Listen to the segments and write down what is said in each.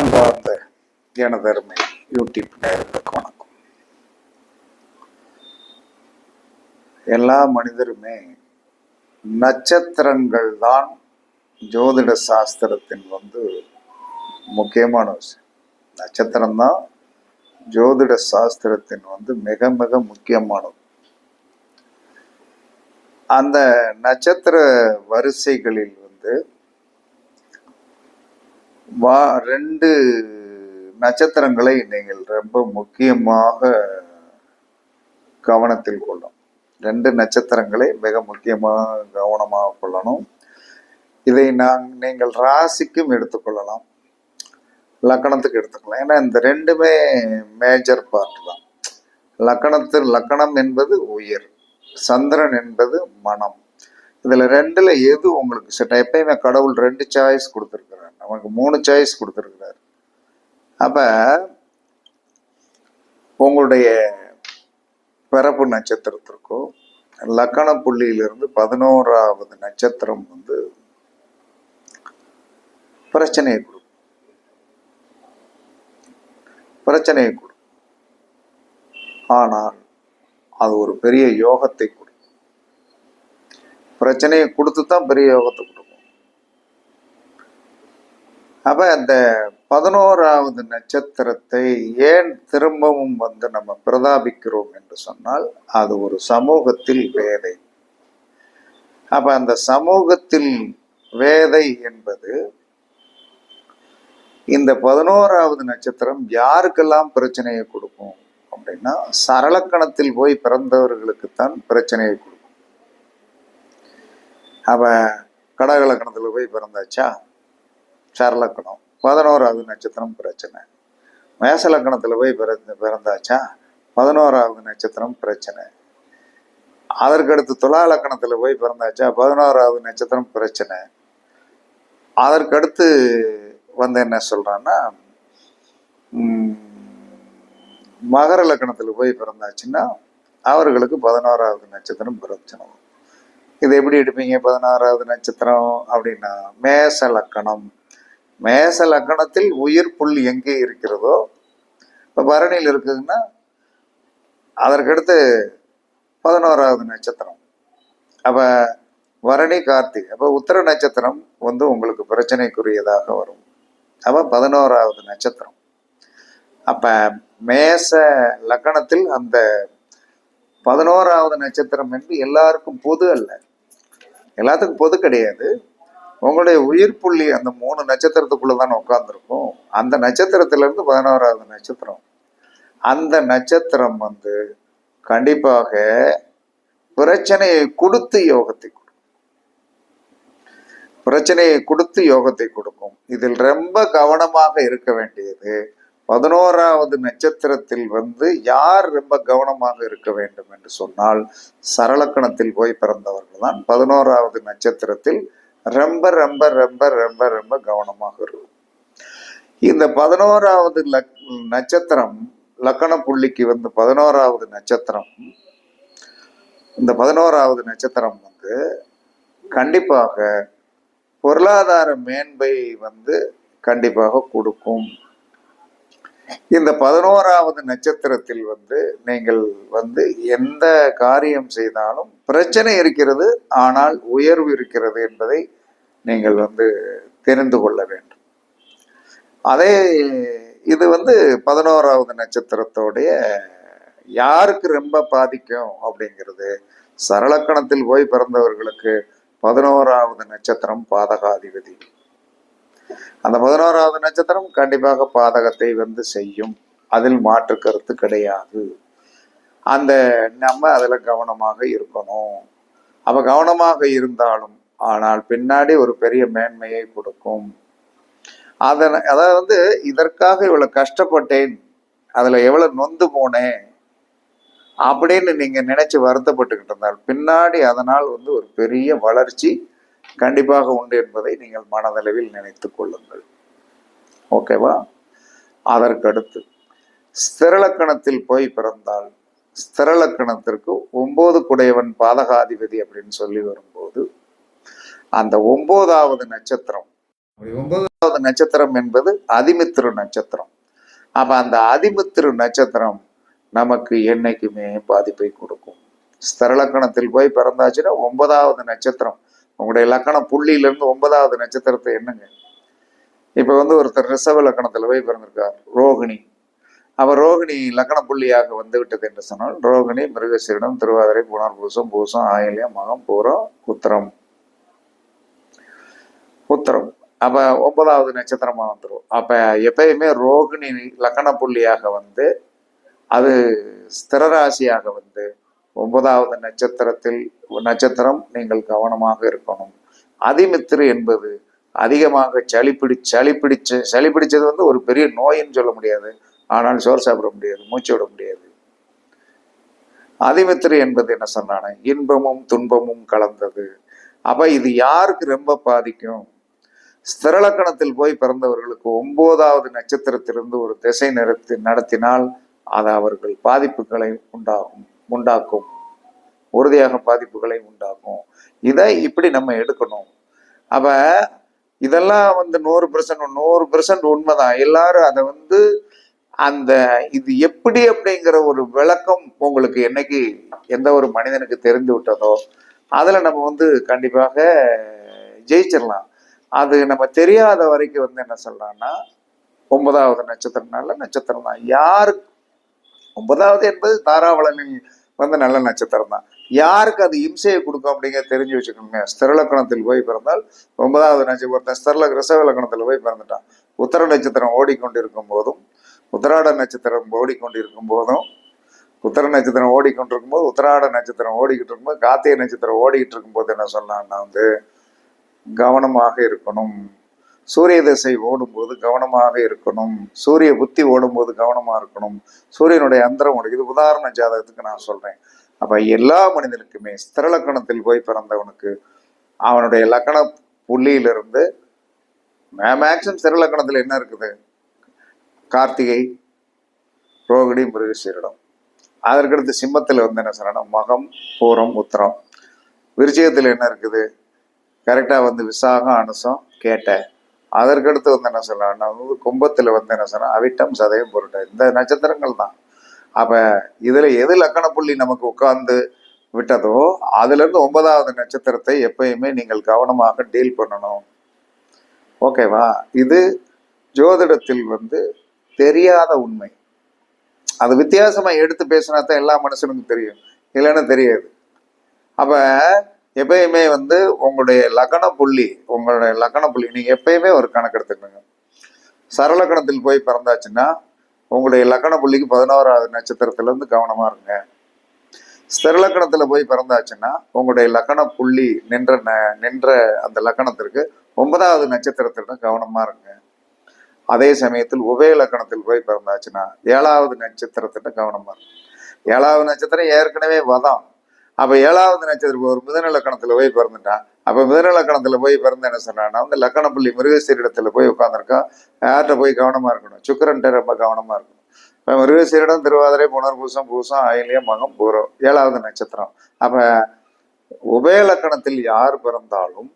அன்பார்ந்த எனதருமை யூடியூப் நேயர்களுக்கு வணக்கம். எல்லா மனிதருமே நட்சத்திரங்கள் தான் ஜோதிட சாஸ்திரத்தின் வந்து முக்கியமான விஷயம். நட்சத்திரம் தான் ஜோதிட சாஸ்திரத்தின் வந்து மிக மிக முக்கியமானது. அந்த நட்சத்திர வரிசைகளில் வந்து வா ரெண்டு நட்சத்திரங்களை நீங்கள் ரொம்ப முக்கியமாக கவனத்தில் கொள்ளும் ரெண்டு நட்சத்திரங்களை மிக முக்கியமாக கவனமாக கொள்ளணும். இதை நான் நீங்கள் ராசிக்கும் எடுத்துக்கொள்ளலாம் லக்கணத்துக்கு எடுத்துக்கலாம் ஏன்னா இந்த ரெண்டுமே மேஜர் பார்ட் தான். லக்கணத்தில் லக்கணம் என்பது உயிர். சந்திரன் என்பது மனம். இதில் ரெண்டில் எது உங்களுக்கு செட் எப்பயுமே கடவுள் ரெண்டு சாய்ஸ் கொடுத்துருக்குறாரு. நமக்கு மூணு சாய்ஸ் கொடுத்துருக்குறாரு. அப்ப உங்களுடைய பிறப்பு நட்சத்திரத்திற்கோ லக்கண புள்ளியிலிருந்து பதினோராவது நட்சத்திரம் வந்து பிரச்சனையை கொடுக்கும். பிரச்சனையை கொடுக்கும். ஆனால் அது ஒரு பெரிய யோகத்தை கொடுக்கும். பிரச்சனையை கொடுத்து தான் பெரிய யோகத்தை கொடுக்கும். அப்ப அந்த பதினோராவது நட்சத்திரத்தை ஏன் திரும்பவும் வந்து நம்ம பிரதாபிக்கிறோம் என்று சொன்னால் அது ஒரு சமூகத்தில் வேதை. அப்ப அந்த சமூகத்தில் வேதை என்பது இந்த பதினோராவது நட்சத்திரம் யாருக்கெல்லாம் பிரச்சனையை கொடுக்கும் அப்படின்னா சரளக்கணத்தில் போய் பிறந்தவர்களுக்குத்தான் பிரச்சனையை கொடுக்கும். அவன் கடகலக்கணத்தில் போய் பிறந்தாச்சா? சரலக்கணம் பதினோராவது நட்சத்திரம் பிரச்சனை. மேசலக்கணத்தில் போய் பிறந்து பிறந்தாச்சா? பதினோராவது நட்சத்திரம் பிரச்சனை. அதற்கடுத்து துலா லக்கணத்தில் போய் பிறந்தாச்சா? பதினோராவது நட்சத்திரம் பிரச்சனை. அதற்கடுத்து வந்து என்ன சொல்கிறான்னா மகர லக்கணத்தில் போய் பிறந்தாச்சுன்னா அவர்களுக்கு பதினோராவது நட்சத்திரம் பிரச்சனை. வரும். இது எப்படி எடுப்பீங்க? பதினாறாவது நட்சத்திரம் அப்படின்னா மேச லக்கணம். மேச லக்கணத்தில் உயிர் புல் எங்கே இருக்கிறதோ இப்போ பரணியில் இருக்குதுன்னா அதற்கடுத்து பதினோராவது நட்சத்திரம். அப்போ வரணி கார்த்திக். அப்போ உத்தர நட்சத்திரம் வந்து உங்களுக்கு பிரச்சனைக்குரியதாக வரும். அப்போ பதினோராவது நட்சத்திரம். அப்போ மேச லக்கணத்தில் அந்த பதினோராவது நட்சத்திரம் என்று எல்லாருக்கும் பொது அல்ல. எல்லாத்துக்கும் பொது கிடையாது. உங்களுடைய உயிர் புள்ளி அந்த மூணு நட்சத்திரத்துக்குள்ளே தானே உட்காந்துருக்கும் அந்த நட்சத்திரத்திலேருந்து பதினோராவது நட்சத்திரம். அந்த நட்சத்திரம் வந்து கண்டிப்பாக பிரச்சனையை கொடுத்து யோகத்தை கொடுக்கும். பிரச்சனையை கொடுத்து யோகத்தை கொடுக்கும். இதில் ரொம்ப கவனமாக இருக்க வேண்டியது பதினோராவது நட்சத்திரத்தில் வந்து யார் ரொம்ப கவனமாக இருக்க வேண்டும் என்று சொன்னால் சரளக்கணத்தில் போய் பிறந்தவர்கள் தான் பதினோராவது நட்சத்திரத்தில் ரொம்ப ரொம்ப ரொம்ப ரொம்ப ரொம்ப கவனமாக இருக்கும். இந்த பதினோராவது லக் நட்சத்திரம் லக்கண புள்ளிக்கு வந்து பதினோராவது நட்சத்திரம். இந்த பதினோராவது நட்சத்திரம் வந்து கண்டிப்பாக பொருளாதார மேன்மை வந்து கண்டிப்பாக கொடுக்கும். இந்த பதினோராவது நட்சத்திரத்தில் வந்து நீங்கள் வந்து எந்த காரியம் செய்தாலும் பிரச்சனை இருக்கிறது ஆனால் உயர்வு இருக்கிறது என்பதை நீங்கள் வந்து தெரிந்து கொள்ள வேண்டும். அதே இது வந்து பதினோராவது நட்சத்திரத்தோடைய யாருக்கு ரொம்ப பாதிக்கும் அப்படிங்கிறது. சரளக்கணத்தில் போய் பிறந்தவர்களுக்கு பதினோராவது நட்சத்திரம் பாதகாதிபதி. அந்த பதினோராவது நட்சத்திரம் கண்டிப்பாக பாதகத்தை வந்து செய்யும். அதில் மாற்று கருத்து கிடையாது. அந்த நம்ம அதில் கவனமாக இருக்கணும். அப்போ கவனமாக இருந்தாலும் ஆனால் பின்னாடி ஒரு பெரிய மேன்மையை கொடுக்கும். அதனை அதாவது வந்து இதற்காக இவ்வளவு கஷ்டப்பட்டேன் அதுல எவ்வளவு நொந்து போனேன் அப்படின்னு நீங்க நினைச்சு வருத்தப்பட்டுக்கிட்டு இருந்தால் பின்னாடி அதனால் வந்து ஒரு பெரிய வளர்ச்சி கண்டிப்பாக உண்டு என்பதை நீங்கள் மனதளவில் நினைத்துக் கொள்ளுங்கள். ஓகேவா அதற்கடுத்து ஸ்திரலக்கணத்தில் போய் பிறந்தால் ஸ்திரலக்கணத்திற்கு ஒன்பது குடையவன் பாதகாதிபதி அப்படின்னு சொல்லி வரும்போது அந்த ஒன்பதாவது நட்சத்திரம் ஒன்பதாவது நட்சத்திரம் என்பது அதிமித்திரு நட்சத்திரம். அப்ப அந்த அதிமித்திரு நட்சத்திரம் நமக்கு என்னைக்குமே பாதிப்பை கொடுக்கும். ஸ்திரலக்கணத்தில் போய் பிறந்தாச்சுன்னா ஒன்பதாவது நட்சத்திரம். உங்களுடைய லக்கணம் புள்ளியிலிருந்து ஒன்பதாவது நட்சத்திரத்தை என்னங்க இப்போ வந்து ஒருத்தர் ரிசவ லக்கணத்தில் போய் பிறந்திருக்கார் ரோகிணி. அவர் ரோகிணி லக்கண புள்ளியாக வந்து விட்டது என்று சொன்னால் ரோகிணி மிருகசீரிடம் திருவாதிரை புனர்பூசம் பூசம் ஆயில்யம் மகம் பூரம் உத்தரம். உத்தரம். அப்போ ஒன்பதாவது நட்சத்திரமாக வந்துடும் அப்போ எப்பயுமே ரோகிணி லக்கண புள்ளியாக வந்து அது ஸ்திரராசியாக வந்து ஒன்பதாவது நட்சத்திரத்தில் நட்சத்திரம் நீங்கள் கவனமாக இருக்கணும். அதிமித்திரு என்பது அதிகமாக சளி பிடி சளி பிடிச்சு சளி பிடிச்சது வந்து ஒரு பெரிய நோயின்னு சொல்ல முடியாது. ஆனால் சோறு சாப்பிட முடியாது மூச்சு விட முடியாது. அதிமித்திரு என்பது என்ன சொன்னான இன்பமும் துன்பமும் கலந்தது. அப்ப இது யாருக்கு ரொம்ப பாதிக்கும்? ஸ்திரலக்கணத்தில் போய் பிறந்தவர்களுக்கு ஒன்பதாவது நட்சத்திரத்திலிருந்து ஒரு திசை நிறுத்தி நடத்தினால் அது அவர்கள் பாதிப்புகளை உண்டாகும். உண்டாக்கும். உறுதியாக பாதிப்புகளை உண்டாக்கும். இதை இப்படி நம்ம எடுக்கணும். அப்ப இதெல்லாம் வந்து நூறு பெர்சன்ட் நூறு பெர்சன்ட் உண்மைதான். எல்லாரும் அதை வந்து அந்த இது எப்படி அப்படிங்கிற ஒரு விளக்கம் உங்களுக்கு என்னைக்கு எந்த ஒரு மனிதனுக்கு தெரிந்து விட்டதோ அதுல நம்ம வந்து கண்டிப்பாக ஜெயிச்சிடலாம். அது நம்ம தெரியாத வரைக்கும் வந்து என்ன சொல்றான்னா ஒன்பதாவது நட்சத்திரம்னால நட்சத்திரம் தான். யாருக்கு ஒன்பதாவது என்பது தாராவளனில் வந்து நல்ல நட்சத்திரம் தான். யாருக்கு அது இம்சையை கொடுக்கும் அப்படிங்கிற தெரிஞ்சு வச்சுக்கோங்க. ஸ்திரலக்கணத்தில் போய் பிறந்தால் ஒன்பதாவது நட்சத்திரம் ஒருத்தன் ஸ்திரல ரிசவ லக்கணத்தில் போய் பிறந்துட்டான். உத்தர நட்சத்திரம் ஓடிக்கொண்டிருக்கும் போதும் உத்தராட நட்சத்திரம் ஓடிக்கொண்டிருக்கும் போதும் உத்தர நட்சத்திரம் ஓடிக்கொண்டிருக்கும் போது உத்தராட நட்சத்திரம் ஓடிக்கிட்டு இருக்கும்போது கார்த்திகை நட்சத்திரம் ஓடிக்கிட்டு இருக்கும்போது என்ன சொன்னான்னா வந்து கவனமாக இருக்கணும். சூரிய திசை ஓடும்போது கவனமாக இருக்கணும். சூரிய புத்தி ஓடும்போது கவனமாக இருக்கணும். சூரியனுடைய அந்தரம் ஓடு இது உதாரண ஜாதகத்துக்கு நான் சொல்றேன். அப்போ எல்லா மனிதனுக்குமே ஸ்திரலக்கணத்தில் போய் பிறந்தவனுக்கு அவனுடைய லக்கண புள்ளியிலிருந்து மேக்சிமம் ஸ்திரலக்கணத்தில் என்ன இருக்குது? கார்த்திகை ரோகிணி மிருகசீரிடம் அதற்கடுத்து சிம்மத்தில் வந்து என்ன சொல்லணும் மகம் பூரம் உத்திரம். விருச்சிகத்தில் என்ன இருக்குது? கரெக்டாக வந்து விசாகம் அனுசம் கேட்ட. அதற்கடுத்து வந்து என்ன சொல்லலாம்னா வந்து கும்பத்தில் வந்து என்ன சொன்னால் அவிட்டம் சதயம் பொருட்டை இந்த நட்சத்திரங்கள் தான். அப்போ இதில் எது லக்கண புள்ளி நமக்கு உட்கார்ந்து விட்டதோ அதுலேருந்து ஒன்பதாவது நட்சத்திரத்தை எப்பயுமே நீங்கள் கவனமாக டீல் பண்ணணும். ஓகேவா இது ஜோதிடத்தில் வந்து தெரியாத உண்மை. அது வித்தியாசமாக எடுத்து பேசினா தான் எல்லா மனுஷனுக்கும் தெரியும். இல்லைன்னா தெரியாது. அப்போ எப்பயுமே வந்து உங்களுடைய லக்கண புள்ளி உங்களுடைய லக்கண புள்ளி நீங்கள் எப்பயுமே ஒரு கணக்கு எடுத்துக்கணுங்க சரலக்கணத்தில் போய் பிறந்தாச்சுன்னா உங்களுடைய லக்கண புள்ளிக்கு பதினோராவது நட்சத்திரத்திலேருந்து கவனமாக கவனமா இருங்க. ஸ்திரலக்கணத்துல போய் பிறந்தாச்சுன்னா உங்களுடைய லக்கண புள்ளி நின்ற ந- நின்ற அந்த லக்கணத்திற்கு ஒன்பதாவது நட்சத்திரத்துல கவனமாக இருங்க. அதே சமயத்தில் உபய லக்கணத்தில் போய் பிறந்தாச்சுன்னா ஏழாவது நட்சத்திரத்திட்ட கவனமாக இருக்கும் ஏழாவது நட்சத்திரம் ஏற்கனவே வதம். அப்போ ஏழாவது நட்சத்திரம் ஒரு மிதன லக்கணத்தில் போய் பிறந்துட்டான். அப்போ மிதன லக்கணத்தில் போய் பிறந்து என்ன சொன்னான்னா அந்த லக்கணப்பள்ளி மிருகசீர மிருகசீரிடத்துல போய் உட்காந்துருக்கான் யார்கிட்ட போய் கவனமாக இருக்கணும்? சுக்கரன்ட்ட ரொம்ப கவனமாக இருக்கணும். இப்போ மிருகசீரிடம் திருவாதிரை புனர்பூசம் பூசம் ஆயிலியம் மகம் பூரம் ஏழாவது நட்சத்திரம். அப்போ உபய லக்கணத்தில் யார் பிறந்தாலும்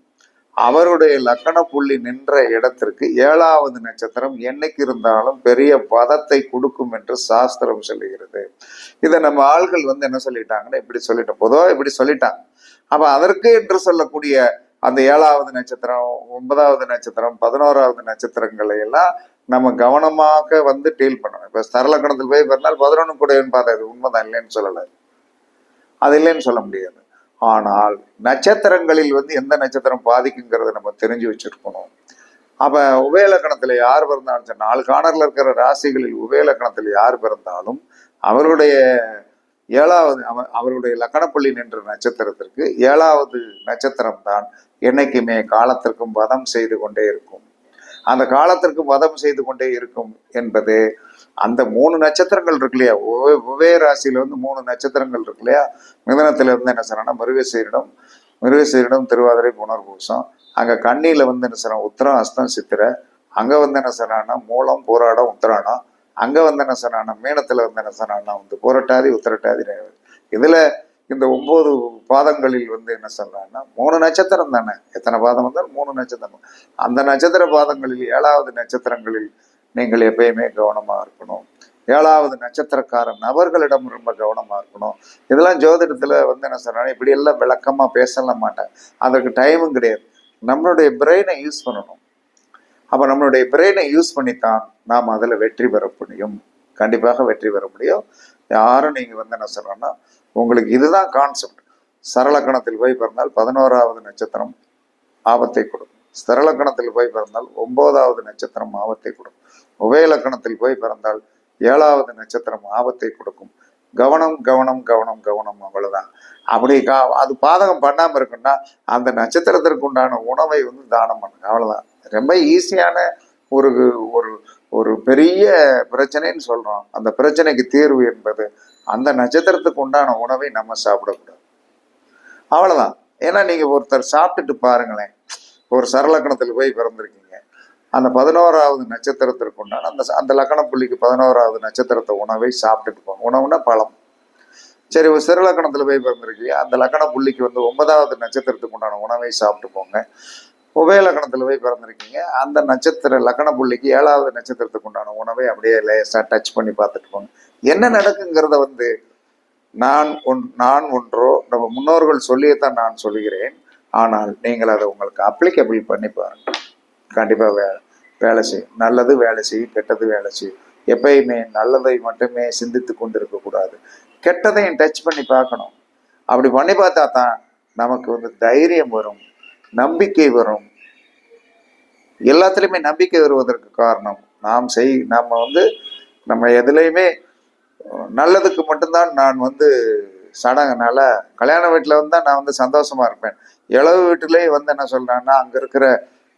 அவருடைய லக்கண புள்ளி நின்ற இடத்திற்கு ஏழாவது நட்சத்திரம் என்னைக்கு இருந்தாலும் பெரிய பதத்தை கொடுக்கும் என்று சாஸ்திரம் சொல்லுகிறது. இதை நம்ம ஆள்கள் வந்து என்ன சொல்லிட்டாங்கன்னா இப்படி சொல்லிட்டோம். பொதுவாக இப்படி சொல்லிட்டாங்க. அப்ப அதற்கு என்று சொல்லக்கூடிய அந்த ஏழாவது நட்சத்திரம் ஒன்பதாவது நட்சத்திரம் பதினோராவது நட்சத்திரங்களை எல்லாம் நம்ம கவனமாக வந்து டீல் பண்ணணும். இப்ப சரளக்கணத்தில் போய் பிறந்தால் பதினொன்று கூடன்னு பார்த்தா இது உண்மைதான் இல்லைன்னு சொல்லலை. அது இல்லைன்னு சொல்ல முடியாது. ஆனால் நட்சத்திரங்களில் வந்து எந்த நட்சத்திரம் பாதிக்குங்கிறத நம்ம தெரிஞ்சு வச்சிருக்கணும். அப்ப உபயலக்கணத்துல யார் பிறந்தாலும் சரி, நாலு காணர்ல இருக்கிற ராசிகளில் உபயலக்கணத்தில் யார் பிறந்தாலும் அவருடைய ஏழாவது அவ- அவருடைய லக்கணப்பள்ளி நின்ற நட்சத்திரத்திற்கு ஏழாவது நட்சத்திரம் தான் என்னைக்குமே காலத்திற்கும் வதம் செய்து கொண்டே இருக்கும். அந்த காலத்திற்கு வதம் செய்து கொண்டே இருக்கும் என்பது அந்த மூணு நட்சத்திரங்கள் இருக்கு இல்லையா? ஒவ்வே ராசியில வந்து மூணு நட்சத்திரங்கள் இருக்கு இல்லையா? மிதனத்துல இருந்து என்ன சொல்றேன்னா மிருகசீரிடம் மிருகசீரிடம் திருவாதிரை புனர்பூசம் அங்க கண்ணியில வந்து என்ன சொல்றான் உத்தரம் அஸ்தம் சித்திரை. அங்க வந்து என்ன சொன்னா மூலம் போராடம் உத்தராடம். அங்க வந்து என்ன சொன்னான்னா மீனத்துல வந்து என்ன சொன்னா வந்து போராட்டாதி உத்திரட்டாதி இதுல இந்த ஒன்பது பாதங்களில் வந்து என்ன சொல்றாங்கன்னா மூணு நட்சத்திரம் தானே. எத்தனை பாதம் வந்தால் மூணு நட்சத்திரம். அந்த நட்சத்திர பாதங்களில் ஏழாவது நட்சத்திரங்களில் நீங்கள் எப்பயுமே கவனமா இருக்கணும். ஏழாவது நட்சத்திரக்கார நபர்களிடம் ரொம்ப கவனமா இருக்கணும். இதெல்லாம் ஜோதிடத்துல வந்து என்ன சொல்றாங்க இப்படி எல்லாம் விளக்கமா பேசலாம் மாட்டேன். அதற்கு டைமும் கிடையாது. நம்மளுடைய பிரெயினை யூஸ் பண்ணணும். அப்போ நம்மளுடைய பிரெயினை யூஸ் பண்ணித்தான் நாம் அதில் வெற்றி பெற முடியும். கண்டிப்பாக வெற்றி பெற முடியும். யாரும் நீங்கள் வந்து என்ன சொல்கிறோன்னா உங்களுக்கு இதுதான் கான்செப்ட் சரளக்கணத்தில் போய் பிறந்தால் பதினோராவது நட்சத்திரம் ஆபத்தை கொடுக்கும். சரளக்கணத்தில் போய் பிறந்தால் ஒன்பதாவது நட்சத்திரம் ஆபத்தை கொடுக்கும். உபயலக்கணத்தில் போய் பிறந்தால் ஏழாவது நட்சத்திரம் ஆபத்தை கொடுக்கும். கவனம் கவனம் கவனம் கவனம் அவ்வளவுதான். அப்படி கா அது பாதகம் பண்ணாமல் இருக்குன்னா அந்த நட்சத்திரத்திற்கு உண்டான உணவை வந்து தானம் பண்ணுங்க. அவ்வளவுதான். ரொம்ப ஈஸியான ஒரு ஒரு ஒரு பெரிய பிரச்சனைன்னு சொல்றோம். அந்த பிரச்சனைக்கு தீர்வு என்பது அந்த நட்சத்திரத்துக்கு உண்டான உணவை நம்ம சாப்பிடக்கூடாது. அவ்வளோதான் ஏன்னா நீங்கள் ஒருத்தர் சாப்பிட்டுட்டு பாருங்களேன். ஒரு சரலக்கணத்தில் போய் பிறந்திருக்கீங்க. அந்த பதினோராவது நட்சத்திரத்திற்கு உண்டான அந்த அந்த லக்கண புள்ளிக்கு பதினோராவது நட்சத்திரத்தை உணவை சாப்பிட்டுட்டு போங்க. உணவுனா பழம். சரி ஒரு சிறுலக்கணத்தில் போய் பிறந்திருக்கீங்க. அந்த லக்கண புள்ளிக்கு வந்து ஒன்பதாவது நட்சத்திரத்துக்கு உண்டான உணவை சாப்பிட்டு போங்க. உபய லக்கணத்தில் போய் பிறந்திருக்கீங்க. அந்த நட்சத்திர லக்கண புள்ளிக்கு ஏழாவது நட்சத்திரத்துக்கு உண்டான உணவை அப்படியே லேசாக டச் பண்ணி பார்த்துட்டு போங்க. என்ன நடக்குங்கிறத வந்து நான் ஒன் நான் ஒன்றோ நம்ம முன்னோர்கள் சொல்லியத்தான் நான் சொல்கிறேன். ஆனால் நீங்கள் அதை உங்களுக்கு அப்ளிகபிள் பண்ணி பாருங்க. கண்டிப்பாக வே வேலை செய்யும். நல்லது வேலை செய்யும் கெட்டது வேலை செய்யும் எப்பயுமே நல்லதை மட்டுமே சிந்தித்து கொண்டிருக்க கூடாது. கெட்டதையும் டச் பண்ணி பார்க்கணும். அப்படி பண்ணி பார்த்தா தான் நமக்கு வந்து தைரியம் வரும் நம்பிக்கை வரும். எல்லாத்துலேயுமே நம்பிக்கை வருவதற்கு காரணம். நாம் செய் நம்ம வந்து நம்ம எதுலேயுமே நல்லதுக்கு மட்டும்தான் நான் வந்து சடங்குனால கல்யாண வீட்டில் வந்து நான் வந்து சந்தோஷமா இருப்பேன். இளவு வீட்டிலேயே வந்து என்ன சொல்கிறேன்னா அங்கே இருக்கிற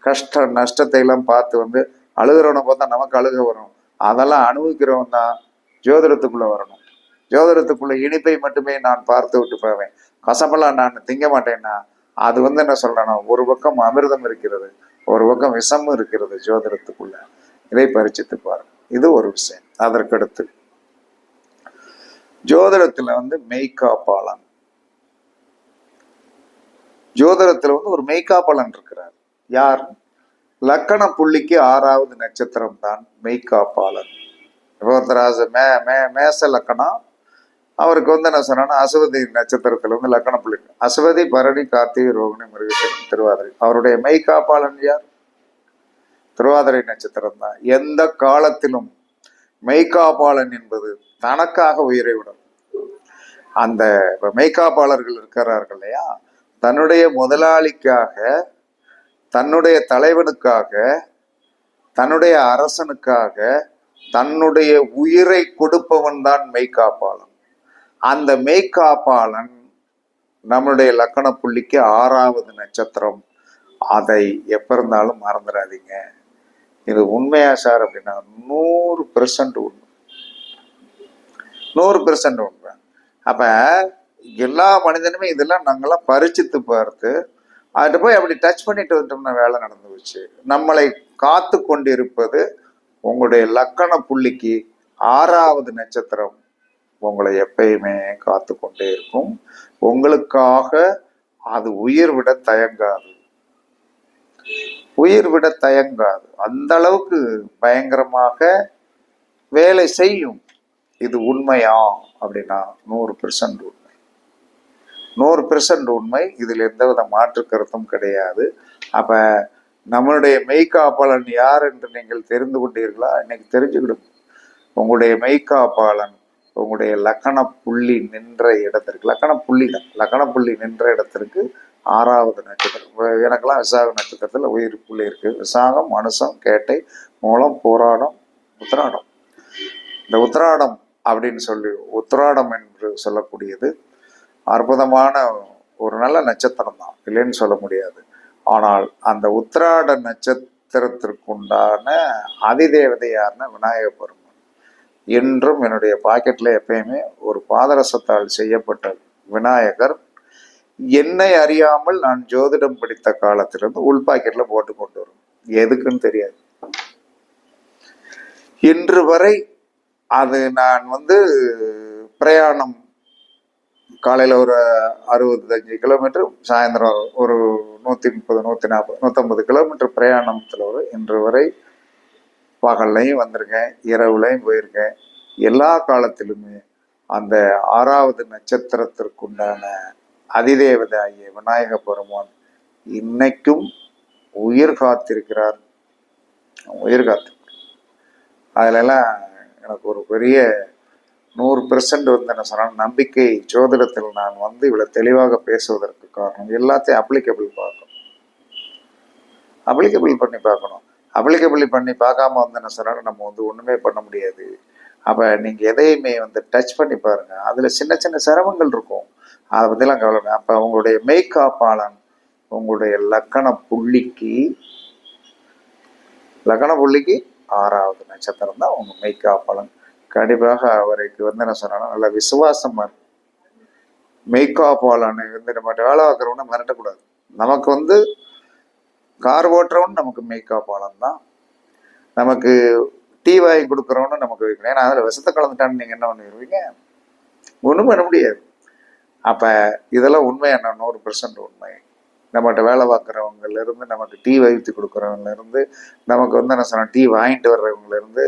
கஷ்ட நஷ்டத்தை எல்லாம் பார்த்து வந்து அழுகிறவனை பார்த்தா நமக்கு அழுக வரும். அதெல்லாம் அனுபவிக்கிறவன் தான் ஜோதிடத்துக்குள்ளே வரணும். ஜோதிடத்துக்குள்ள இனிப்பை மட்டுமே நான் பார்த்து விட்டு போவேன். கசப்பெல்லாம் நான் திங்க மாட்டேன்னா அது வந்து என்ன சொல்கிறேன்னா ஒரு பக்கம் அமிர்தம் இருக்கிறது ஒரு பக்கம் விஷமும் இருக்கிறது ஜோதிடத்துக்குள்ள. இதை பரிச்சித்து பாருங்க இது ஒரு விஷயம். அதற்கடுத்து ஜோதிடத்துல வந்து மெய்காப்பாளன் ஜோதிடத்துல வந்து ஒரு மெய்காப்பாளன் இருக்கிறார். யார்? லக்கண புள்ளிக்கு ஆறாவது நட்சத்திரம் தான் மெய்காப்பாளன் இப்போ மே மே மேச லக்கணம். அவருக்கு வந்து என்ன சொன்னா அசுவதி நட்சத்திரத்துல வந்து லக்கண புள்ளி. அசுவதி பரணி கார்த்திகை ரோகிணி மிருகசீரம் திருவாதிரை. அவருடைய மெய்காப்பாளன் யார்? திருவாதிரை நட்சத்திரம் தான். எந்த காலத்திலும் மெய்காப்பாளன் என்பது தனக்காக உயிரை விடும். அந்த மேய்காப்பாளர்கள் இருக்கிறார்கள் இல்லையா? தன்னுடைய முதலாளிக்காக தன்னுடைய தலைவனுக்காக தன்னுடைய அரசனுக்காக தன்னுடைய உயிரை கொடுப்பவன் தான் மெய்காப்பாளன் அந்த மெய்காப்பாளன் நம்மளுடைய லக்கண புள்ளிக்கு ஆறாவது நட்சத்திரம். அதை எப்ப இருந்தாலும் மறந்துடாதீங்க. இது உண்மையா சார் அப்படின்னா நூறு பெர்சன்ட் உண்மை. நூறு பெர்சன்ட் உண்மை. அப்போ எல்லா மனிதனுமே இதெல்லாம் நாங்கெல்லாம் பரிச்சித்து பார்த்து அது போய் அப்படி டச் பண்ணிட்டு வந்துட்டோம்னா வேலை நடந்து போச்சு. நம்மளை காத்து கொண்டிருப்பது உங்களுடைய லக்கண புள்ளிக்கு ஆறாவது நட்சத்திரம். உங்களை எப்பயுமே காத்து கொண்டே இருக்கும். உங்களுக்காக அது உயிர் விட தயங்காது. உயிர் விட தயங்காது. அந்த அளவுக்கு பயங்கரமாக வேலை செய்யும். இது உண்மையா? அப்படின்னா நூறு பெர்சன்ட் உண்மை. நூறு பெர்சன்ட் உண்மை. இதில் எந்தவித மாற்று கருத்தும் கிடையாது. அப்போ நம்மளுடைய மெய்காப்பாளன் யார் என்று நீங்கள் தெரிந்து கொண்டீர்களா? இன்னைக்கு தெரிஞ்சுக்கிடும். உங்களுடைய மெய்காப்பாளன் உங்களுடைய லக்கண புள்ளி நின்ற இடத்திற்கு லக்கண புள்ளி தான். லக்கண புள்ளி நின்ற இடத்திற்கு ஆறாவது நட்சத்திரம். எனக்கெல்லாம் விசாக நட்சத்திரத்தில் உயிர் புள்ளி இருக்குது விசாகம் மனுஷம் கேட்டை மூலம் போராடம் உத்திராடம். இந்த உத்திராடம் அப்படின்னு சொல்லி உத்திராடம் என்று சொல்லக்கூடியது. அற்புதமான ஒரு நல்ல நட்சத்திரம் தான் இல்லைன்னு சொல்ல முடியாது. ஆனால் அந்த உத்திராட நட்சத்திரத்திற்குண்டான அதிதேவதை யாருன்னா விநாயக பெருமான். என்றும் என்னுடைய பாக்கெட்டில் எப்பயுமே ஒரு பாதரசத்தால் செய்யப்பட்ட விநாயகர். என்னை அறியாமல் நான் ஜோதிடம் படித்த காலத்திலிருந்து உள் பாக்கெட்டில் போட்டு கொண்டு வரும் எதுக்குன்னு தெரியாது. இன்று வரை அது நான் வந்து பிரயாணம் காலையில் ஒரு அறுபத்தஞ்சு கிலோமீட்டர் சாயந்தரம் ஒரு நூற்றி முப்பது நூற்றி நாற்பது நூற்றம்பது கிலோமீட்டர் பிரயாணத்தில் ஒரு இன்று வரை பகல்லையும் வந்திருக்கேன் இரவுலையும் போயிருக்கேன். எல்லா காலத்திலுமே அந்த ஆறாவது நட்சத்திரத்திற்குண்டான அதிதேவதை ஆகிய விநாயக பெருமான் இன்னைக்கும் உயிர் காத்திருக்கிறார். உயிர் காத்திருக்கிறார். அதிலெல்லாம் எனக்கு ஒரு பெரிய நூறு பெர்சன்ட் வந்து என்ன சொன்னால் நம்பிக்கை ஜோதிடத்தில் நான் வந்து இவ்வளோ தெளிவாக பேசுவதற்கு காரணம் எல்லாத்தையும் அப்ளிகபிள் பார்க்கணும். அப்ளிகபிள் பண்ணி பார்க்கணும். அப்ளிகபிள் பண்ணி பார்க்காம வந்து என்ன சொன்னாலும் நம்ம வந்து ஒன்றுமே பண்ண முடியாது. அப்போ நீங்கள் எதையுமே வந்து டச் பண்ணி பாருங்கள் அதில் சின்ன சின்ன சிரமங்கள் இருக்கும். அதை பற்றிலாம் கவலை அப்போ உங்களுடைய மெய்காப்பாளன் உங்களுடைய லக்கண புள்ளிக்கு லக்கண புள்ளிக்கு ஆறாவது நட்சத்திரம் தான் உங்கள் மெய்காப்பாளன் கண்டிப்பாக அவருக்கு வந்து என்ன சொன்னா நல்ல விசுவாசமா இருக்கும் மெய்காப்பாளனை வந்து நம்ம வேலை பார்க்குறவன மிரட்டக்கூடாது. நமக்கு வந்து கார் ஓட்டுறவன் நமக்கு மெய்காப்பாளன் தான். நமக்கு டீ வாங்கி கொடுக்குறவனு நமக்கு வைக்கணும். ஏன்னா அதில் விஷத்தை கலந்துட்டான்னு நீங்கள் என்ன பண்ணிடுவீங்க? ஒன்றும் பண்ண முடியாது. அப்போ இதெல்லாம் உண்மை என்ன? நூறு பெர்சன்ட் உண்மை. நம்மகிட்ட வேலை பார்க்குறவங்கலேருந்து நமக்கு டீ வைத்து கொடுக்குறவங்கலேருந்து நமக்கு வந்து என்ன சொன்னால் டீ வாங்கிட்டு வர்றவங்கலேருந்து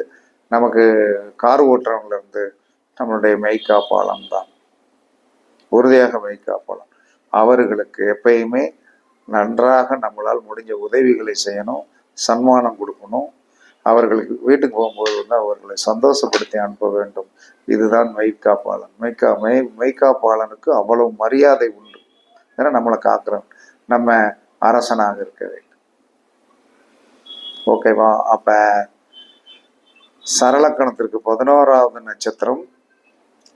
நமக்கு கார் ஓட்டுறவங்கலேருந்து நம்மளுடைய மெய்காப்பாளம் தான். உறுதியாக மெய்காப்பாளம் அவர்களுக்கு எப்பயுமே நன்றாக நம்மளால் முடிஞ்ச உதவிகளை செய்யணும் சன்மானம் கொடுக்கணும். அவர்களுக்கு வீட்டுக்கு போகும்போது வந்து அவர்களை சந்தோஷப்படுத்தி அனுப்ப வேண்டும். இதுதான் மெய்காப்பாளன் மெய்கா மெய் மெய்காப்பாளனுக்கு அவ்வளவு மரியாதை உண்டு. ஏன்னா நம்மளை காக்குறோம் நம்ம அரசனாக இருக்க வேண்டும். ஓகேவா அப்ப சரளக்கணத்திற்கு பதினோராவது நட்சத்திரம்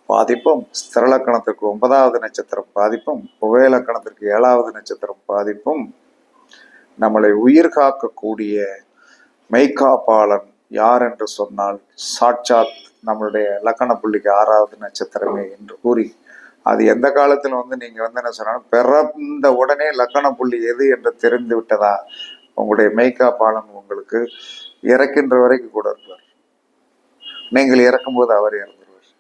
பாதிப்பும் ஸ்திரலக்கணத்திற்கு ஒன்பதாவது நட்சத்திரம் பாதிப்பும் உபயலக்கணத்திற்கு ஏழாவது நட்சத்திரம் பாதிப்பும் நம்மளை உயிர் காக்கக்கூடிய மெய்காப்பாளன் யார் என்று சொன்னால் சாட்சாத் நம்மளுடைய லக்கண புள்ளிக்கு ஆறாவது நட்சத்திரமே என்று கூறி அது எந்த காலத்தில் வந்து நீங்க வந்து என்ன சொன்னாலும் பிறந்த உடனே லக்கண புள்ளி எது என்று தெரிந்து விட்டதா? உங்களுடைய மெய்காப்பாளன் உங்களுக்கு இறக்கின்ற வரைக்கும் கூட இருப்பார். நீங்கள் இறக்கும்போது அவர் இறந்துருவார்.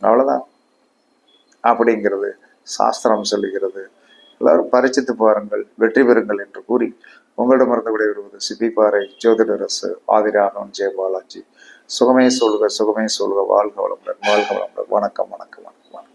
அவ்வளவுதான். அப்படிங்கிறது சாஸ்திரம் சொல்லுகிறது. எல்லாரும் பரிச்சித்து பாருங்கள் வெற்றி பெறுங்கள் என்று கூறி உங்களிடம் இருந்து விடைபெறுவது சிபிபாறை ஜோதிடரசு ஆதிராகவன் ஜெயபாலாஜி சுகமே சொல்க சுகமே சொல்க வாழ்க வளமுடன் வாழ்க வளமுடன். வணக்கம் வணக்கம் வணக்கம் வணக்கம்.